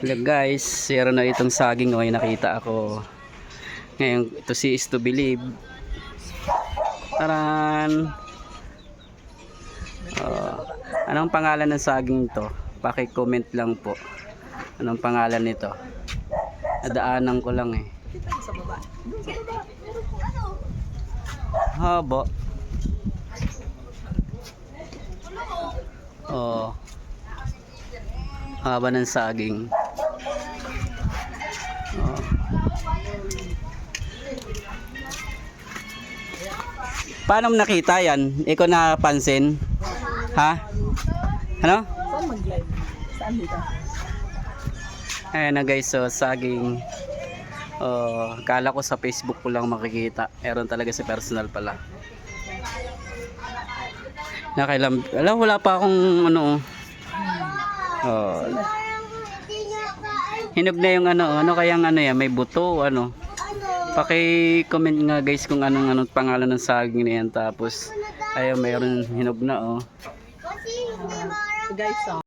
Hello guys, meron na itong saging ay nakita ako. Ngayon, ito si is to believe. Taran! Oh, anong pangalan ng saging to? Paki-comment lang po. Anong pangalan nito? Nadaanan ko lang eh. Haba. Oh. Haba ng saging. Paano mo nakita yan? Ikaw napansin? Ha? Ano? Saan mag-live? Saan dito? Ayan na guys, so saging. Oh, kala ko sa Facebook ko lang makikita. Meron talaga sa personal pala. Nakailam, alam wala pa akong ano. Oh. Hinog na yung ano, ano kayang ano yan, may buto, ano. Paki-comment nga guys kung anong anong pangalan ng saging na yan tapos ayun mayroon hinog na oh. Guys, oh.